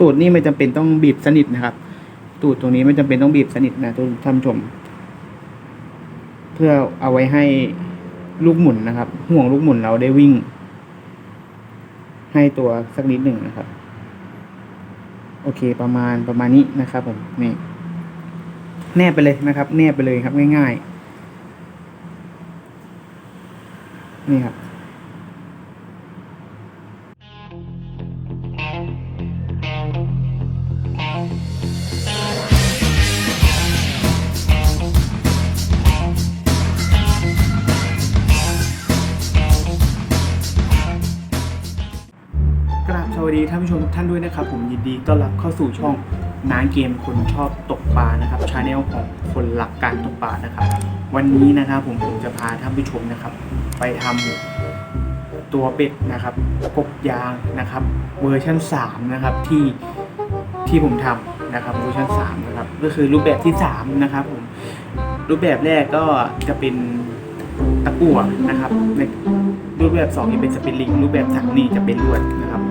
ตูดนี่ไม่จำเป็นต้องบีบสนิทนะครับ ตูดตรงนี้ไม่จำเป็นต้องบีบสนิทนะทุกท่านผู้ชม เพื่อเอาไว้ให้ลูกหมุนนะครับ ห่วงลูกหมุนเราได้วิ่ง ให้ตัวสักนิดหนึ่งนะครับ โอเคประมาณประมาณนี้นะครับผมนี่แนบไปเลยนะครับ แนบไปเลยครับง่ายๆ นี่ครับ วัสดีท่านผู้ชมทุกท่านด้วยนะครับ ผมยินดีต้อนรับเข้าสู่ช่องน้าเกมคนชอบตกปลานะครับชาแนลของคนหลักการตกปลานะครับ วันนี้นะครับผมผมจะพาท่านผู้ชมนะครับ ไปทำตัวเป็ดนะครับกบยางนะครับ เวอร์ชัน3นะครับที่ที่ผมทำนะครับเวอร์ชัน3นะครับก็คือรูปแบบที่3นะครับผมรูปแบบแรกก็จะเป็นตะกั่วนะครับในรูปแบบสองนี่เป็นสปินลิงรูปแบบสามนี่จะเป็นลวดนะครับ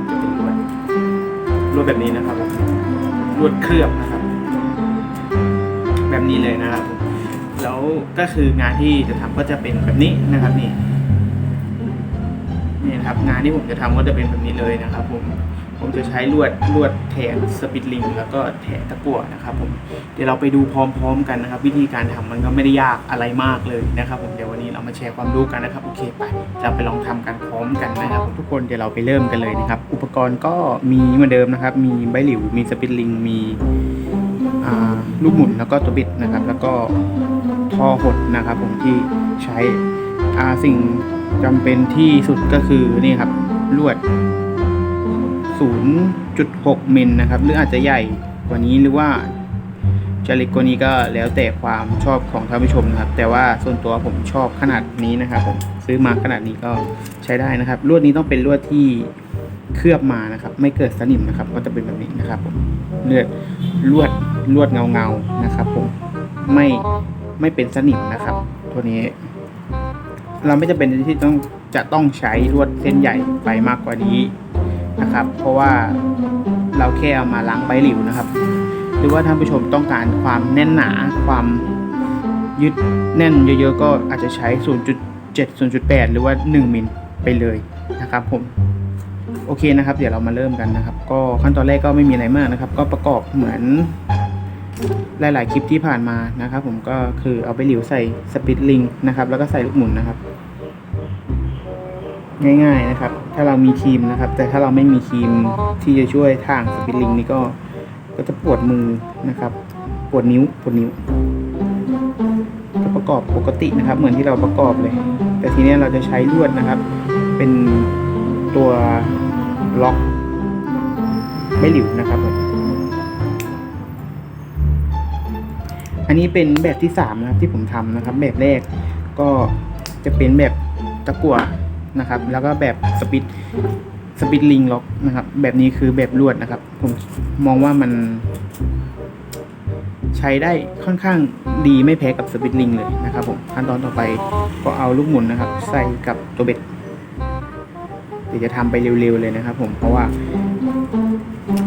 ลวดแบบนี้นะครับผมลวดเคลือบนะครับ แบบนี้เลยนะครับผมแล้วก็คืองานที่จะทำก็จะเป็นแบบนี้นะครับนี่นี่นะครับงานที่ผมจะทำก็จะเป็นแบบนี้เลยนะครับผม ผมจะใช้ลวดลวดแทนสปินลิงแล้วก็แทนตะกั่วนะครับผมเดี๋ยวเราไปดูพร้อมๆกันนะครับ วิธีการทำมันก็ไม่ได้ยากอะไรมากเลยนะครับ ผมเดี๋ยววันนี้เรามาแชร์ความรู้กันนะครับโอเคไปเราไปลองทำกันพร้อมกันนะครับ ทุกคนเดี๋ยวเราไปเริ่มกันเลยนะครับ อุปกรณ์ก็มีเหมือนเดิมนะครับ มีใบหลิวมีสปินลิงมีลูกหมุนแล้วก็ตัวบิดนะครับ แล้วก็ท่อหดนะครับ ผมที่ใช้สิ่งจำเป็นที่สุดก็คือนี่ครับลวด 0.6 มิลนะครับ หรืออาจจะใหญ่กว่านี้หรือว่าจะเล็กกว่านี้ก็แล้วแต่ความชอบของท่านผู้ชมนะครับ แต่ว่าส่วนตัวผมชอบขนาดนี้นะครับผมซื้อมาขนาดนี้ก็ใช้ได้นะครับ ลวดนี้ต้องเป็นลวดที่เคลือบมานะครับ ไม่เกิดสนิมนะครับ ก็จะเป็นแบบนี้นะครับผมเลือดลวดลวดเงาเงาๆนะครับ ผมไม่ไม่เป็นสนิมนะครับ ตัวนี้ เราไม่จำเป็นที่ต้องจะต้องใช้ลวดเส้นใหญ่ไปมากกว่านี้ นะครับ เพราะว่าเราแค่เอามาล้างใบหลิวนะครับ หรือว่าท่านผู้ชมต้องการความแน่นหนาความยึดแน่นเยอะๆก็อาจจะใช้ 0.7 0.8 หรือว่า 1มิลไปเลยนะครับผมโอเคนะครับ เดี๋ยวเรามาเริ่มกันนะครับ ก็ขั้นตอนแรกก็ไม่มีอะไรมากนะครับ ก็ประกอบเหมือนหลาย ๆ คลิปที่ผ่านมานะครับ ผมก็คือเอาไปหลิวใส่สปิตลิงนะครับ แล้วก็ใส่ลูกหมุนนะครับ ง่าย ๆ นะครับ ถ้าเรามีครีมนะครับ แต่ถ้าเราไม่มีครีมที่จะช่วยทางสปิตลิงนี่ก็ก็จะปวดมือนะครับ ปวดนิ้วปวดนิ้วก็ประกอบปกตินะครับ เหมือนที่เราประกอบเลย แต่ทีนี้เราจะใช้ลวดนะครับ เป็นตัวล็อกไม่หลิวนะครับ อันนี้เป็นแบบที่สามนะครับที่ผมทำนะครับ แบบแรกก็จะเป็นแบบตะกั่ว นะครับ แล้วก็แบบสปิดสปิดลิงล็อกนะครับ แบบนี้คือแบบลวดนะครับ ผมมองว่ามัน ใช้ได้ค่อนข้างดีไม่แพ้กับสปิดลิงเลยนะครับผมขั้นตอนต่อไปก็เอาลูกหมุนนะครับ ใส่กับตัวเบ็ดเดี๋ยวจะทำไปเร็วๆเลยนะครับ ผมเพราะว่า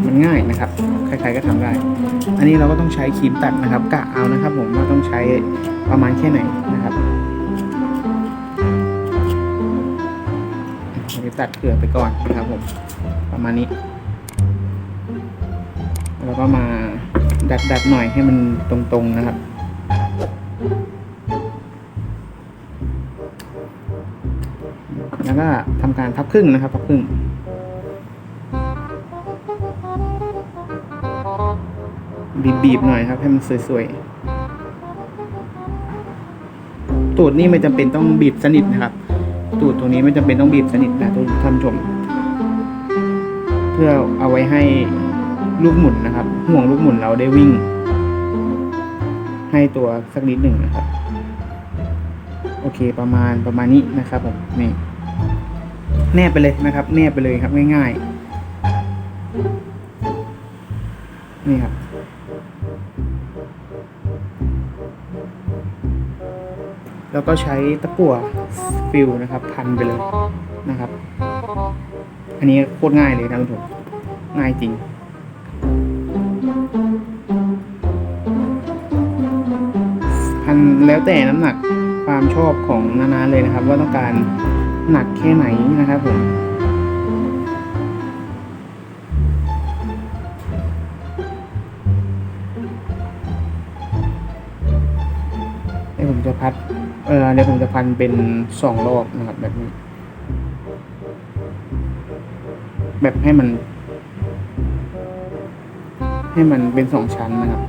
มันง่ายนะครับ ใครๆก็ทำได้ อันนี้เราก็ต้องใช้ครีมตัดนะครับกะเอานะครับ ผมว่าต้องใช้ประมาณแค่ไหนนะครับ จะตัดเกลือไปก่อนนะครับผมประมาณนี้แล้วก็มาดัดดัดหน่อยให้มันตรงๆนะครับ แล้วก็ทำการพับครึ่งนะครับ พับครึ่งบีบๆหน่อยครับ ให้มันสวยๆตูดนี่ไม่จำเป็นต้องบีบสนิทนะครับ ตูดตรงนี้ไม่จำเป็นต้องบีบสนิทนะทุกท่านชม เพื่อเอาไว้ให้ลูกหมุนนะครับ ห่วงลูกหมุนเราได้วิ่ง ให้ตัวสักนิดหนึ่งนะครับ โอเคประมาณประมาณนี้นะครับผมนี่แนบไปเลยนะครับ แนบไปเลยครับง่ายๆนี่ครับแล้วก็ใช้ตะกั่วิวนะครับ พันไปเลยนะครับ อันนี้โคตรง่ายเลยนะทุกคนง่ายจริงพันแล้วแต่น้ำหนักความชอบของนานาเลยนะครับ ว่าต้องการหนักแค่ไหนนะครับผม พันเป็นสองรอบนะครับแบบนี้ แบบให้มัน ให้มันเป็นสองชั้นนะครับ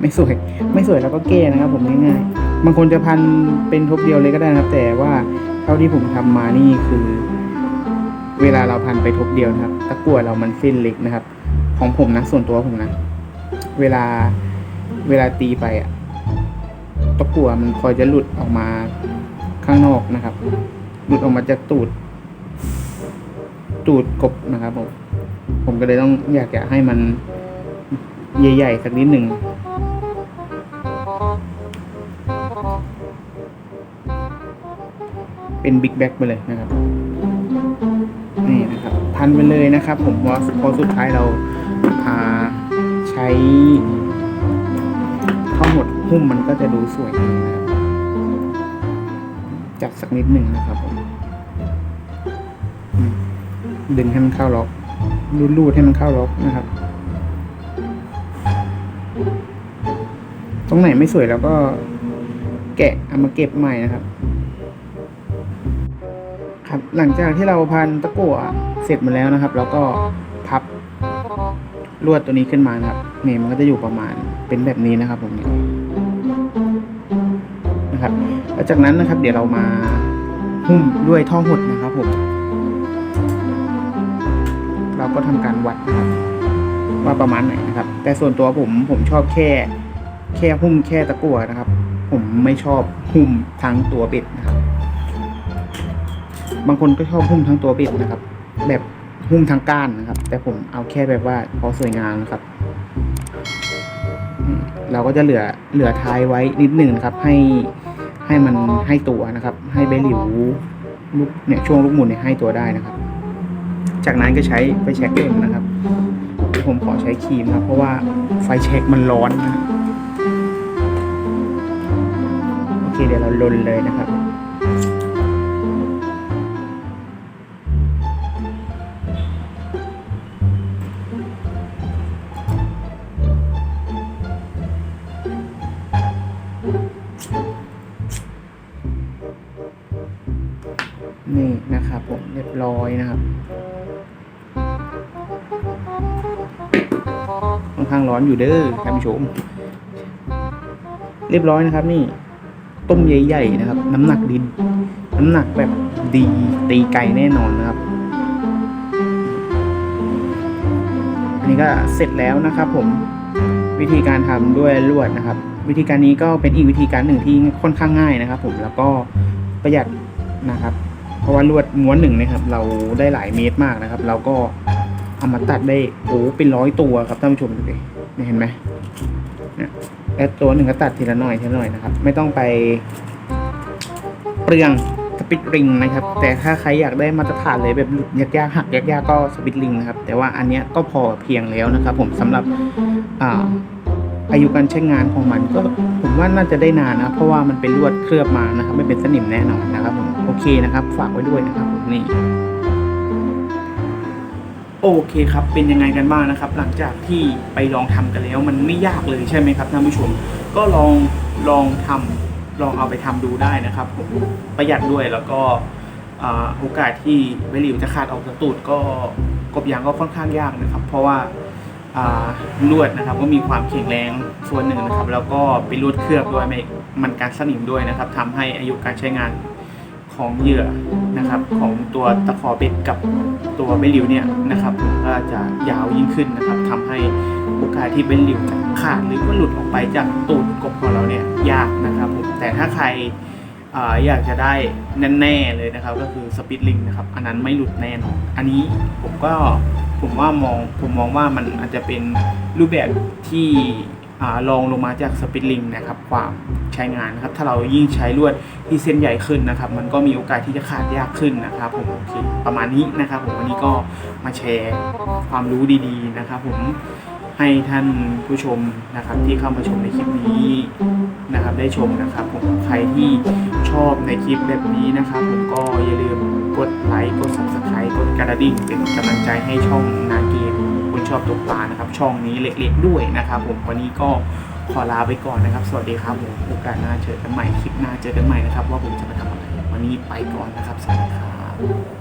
ไม่สวยไม่สวยแล้วก็แก้นะครับ ผมง่ายๆบางคนจะพันเป็นทบเดียวเลยก็ได้นะครับ แต่ว่าเท่าที่ผมทำมานี่คือ เวลาเราพันไปทบเดียวนะครับ ตะกั่วเรามันเส้นเล็กนะครับ ของผมนะส่วนตัวผมนะ เวลาเวลาตีไปอะตะกั่วมันคอยจะหลุดออกมาข้างนอกนะครับ หลุดออกมาจากตูด ตูดกบนะครับผมผมก็เลยต้องอยากจะให้มันใหญ่ๆสักนิดหนึ่งเป็นบิ๊กแบ็กไปเลยนะครับ พันไปเลยนะครับ ผมว่าพอสุดท้ายเราอ่าใช้ข้าวหมดหุ้มมันก็จะดูสวยนะครับจัดสักนิดหนึ่งนะครับผมดึงให้มันเข้าล็อกรูดๆให้มันเข้าล็อกนะครับ ตรงไหนไม่สวยแล้วก็แกะเอามาเก็บใหม่นะครับ ครับหลังจากที่เราพันตะกั่วเสร็จหมาแล้วนะครับแล้วก็พับลวดตัวนี้ขึ้นมานะครับนี่มันก็จะอยู่ประมาณเป็นแบบนี้นะครับผมเนี่ยนะครับแล้วจากนั้นนะครับ เดี๋ยวเรามาหุ้มด้วยท่อหดนะครับผมเราก็ทำการวัดนะครับ ว่าประมาณไหนนะครับ แต่ส่วนตัวผมผมชอบแค่ แค่หุ้มแค่ตะกั่วนะครับ ผมไม่ชอบหุ้มทั้งตัวเบ็ดนะครับ บางคนก็ชอบหุ้มทั้งตัวเบ็ดนะครับ แบบหุ้มทั้งก้านนะครับ แต่ผมเอาแค่แบบว่าพอสวยงามนะครับ เราก็จะเหลือเหลือท้ายไว้นิดหนึ่งนะครับ ให้ให้มันให้ตัวนะครับ ให้ใบหลิวลูกเนี่ยช่วงลูกหมุนเนี่ยให้ตัวได้นะครับ จากนั้นก็ใช้ไฟแช็กเล่มนะครับ ผมขอใช้ครีมนะครับ เพราะว่าไฟเช็คมันร้อนนะโอเคเดี๋ยวเราลนเลยนะครับ อนข้างร้อนอยู่เด้อท่านผู้ชม เรียบร้อยนะครับ นี่ ต้มใหญ่ๆนะครับ น้ำหนักดิน น้ำหนักแบบดีตีไก่แน่นอนนะครับอันนี้ก็เสร็จแล้วนะครับผมวิธีการทำด้วยลวดนะครับ วิธีการนี้ก็เป็นอีกวิธีการหนึ่งที่ค่อนข้างง่ายนะครับ ผมแล้วก็ประหยัดนะครับ เพราะว่าลวดม้วนหนึ่งนะครับ เราได้หลายเมตรมากนะครับ เราก็ เอามาตัดได้โอ้เป็นร้อยตัวครับท่านผู้ชมดูดิเนี่ยเห็นไหมเนี่ยแล้วตัวหนึ่งก็ตัดทีละหน่อยทีละหน่อยนะครับ ไม่ต้องไปเปลืองสปิตริงนะครับ แต่ถ้าใครอยากได้มาตรฐานเลยแบบยากๆหักยากๆก็สปิตริงนะครับ แต่ว่าอันเนี้ยก็พอเพียงแล้วนะครับ ผมสำหรับอ่าอายุการใช้งานของมันก็ผมว่าน่าจะได้นานนะเพราะว่ามันเป็นลวดเคลือบมานะครับ ไม่เป็นสนิมแน่นอนนะครับผมโอเคนะครับ ฝากไว้ด้วยนะครับนี่ โอเคครับ เป็นยังไงกันบ้างนะครับ หลังจากที่ไปลองทำกันแล้ว มันไม่ยากเลยใช่ไหมครับท่านผู้ชม ก็ลองลองทำลองเอาไปทำดูได้นะครับผมประหยัดด้วยแล้วก็โอกาสที่ใบหลิวจะขาดออกจากตูดก็กบยางก็ค่อนข้างยากนะครับ เพราะว่าลวดนะครับก็มีความแข็งแรงส่วนหนึ่งนะครับ แล้วก็เป็นลวดเคลือบด้วยม่มันการสนิมด้วยนะครับทำให้อายุการใช้งาน ของเหยื่อนะครับของตัวตะขอเบ็ดกับตัวเบลลิวเนี่ยนะครับก็จะยาวยิ่งขึ้นนะครับทำให้โอกาสที่เบลลิวจะขาดหรือว่าหลุดออกไปจากตูดกบของเราเนี่ยยากนะครับผมแต่ถ้าใครออยากจะได้แน่ๆเลยนะครับ ก็คือสปิดลิงนะครับอันนั้นไม่หลุดแน่นอนอันนี้ผมก็ผมว่ามองผมมองว่ามันอาจจะเป็นรูปแบบที่ อาลองลงมาจากสปิดลิงนะครับความใช้งานนะครับถ้าเรายิ่งใช้ลวดที่เส้นใหญ่ขึ้นนะครับ มันก็มีโอกาสที่จะขาดยากขึ้นนะครับผมโอเคประมาณนี้นะครับผมวันนี้ก็มาแชร์ความรู้ดีๆนะครับ ผมให้ท่านผู้ชมนะครับที่เข้ามาชมในคลิปนี้นะครับ ได้ชมนะครับ ผมใครที่ชอบในคลิปแบบนี้นะครับ ผมก็อย่าลืมกดไลค์กด subscribe กดกระดิ่งเป็นกำลังใจให้ช่องนาเกม ชอบตกปลานะครับ ช่องนี้เล็กๆด้วยนะครับ ผมวันนี้ก็ขอลาไปก่อนนะครับ สวัสดีครับผมโอกาสหน้าเจอกันใหม่คลิปหน้าเจอกันใหม่นะครับ ว่าผมจะมาทำอะไรวันนี้ไปก่อนนะครับสวัสดีครับ